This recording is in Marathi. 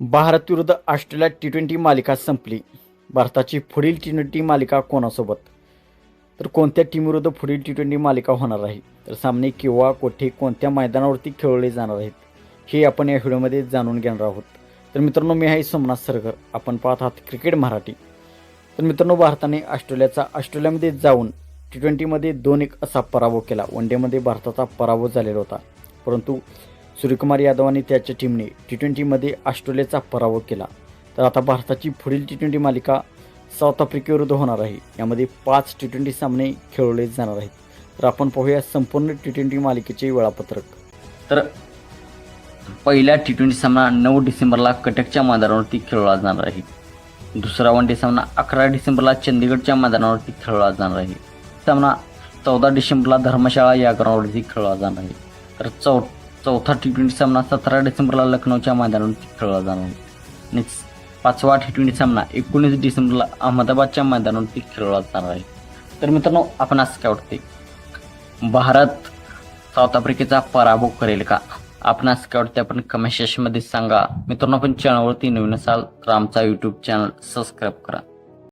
भारत विरुद्ध ऑस्ट्रेलिया टी ट्वेंटी मालिका संपली. भारताची पुढील टी ट्वेंटी मालिका कोणासोबत? तर कोणत्या टीमविरुद्ध पुढील टी ट्वेंटी मालिका होणार आहे? तर सामने किंवा कोठे कोणत्या मैदानावरती खेळले जाणार आहेत हे आपण या व्हिडिओमध्ये जाणून घेणार आहोत. तर मित्रांनो मी आहे सोमनाथ सरगर आपण पाहत आहात क्रिकेट मराठी. तर मित्रांनो भारताने ऑस्ट्रेलियाचा ऑस्ट्रेलियामध्ये जाऊन टी ट्वेंटीमध्ये दोन एक असा पराभव केला. वन डेमध्ये भारताचा पराभव झालेला होता. परंतु सूर्यकुमार यादव आणि त्याच्या टीमने टी ट्वेंटीमध्ये ऑस्ट्रेलियाचा पराभव केला. तर आता भारताची पुढील टी ट्वेंटी मालिका साऊथ आफ्रिकेविरुद्ध होणार आहे. यामध्ये पाच टी ट्वेंटी सामने खेळवले जाणार आहेत. तर आपण पाहूया संपूर्ण टी ट्वेंटी मालिकेचे वेळापत्रक. तर पहिला टी ट्वेंटी सामना नऊ डिसेंबरला कटकच्या मैदानावरती खेळवला जाणार आहे. दुसरा वन डे सामना अकरा डिसेंबरला चंदीगडच्या मैदानावरती खेळवला जाणार आहे. सामना चौदा डिसेंबरला धर्मशाळा या ग्राउंडवरती खेळवला जाणार आहे. तर चौ चौथा टी ट्वेंटी सामना सतरा डिसेंबरला लखनौच्या मैदानावरती खेळला जाणार. आहे आणि पाचवा टी ट्वेंटी सामना एकोणीस डिसेंबरला अहमदाबादच्या मैदानावरती खेळला जाणार आहे. तर मित्रांनो आपण असं काय वाटते भारत साऊथ आफ्रिकेचा पराभव करेल का? आपण असं काय वाटते आपण कमेंट सेक्शनमध्ये सांगा. मित्रांनो आपण चॅनलवरती नवीन असाल तर आमचा यूट्यूब चॅनल सबस्क्राईब करा.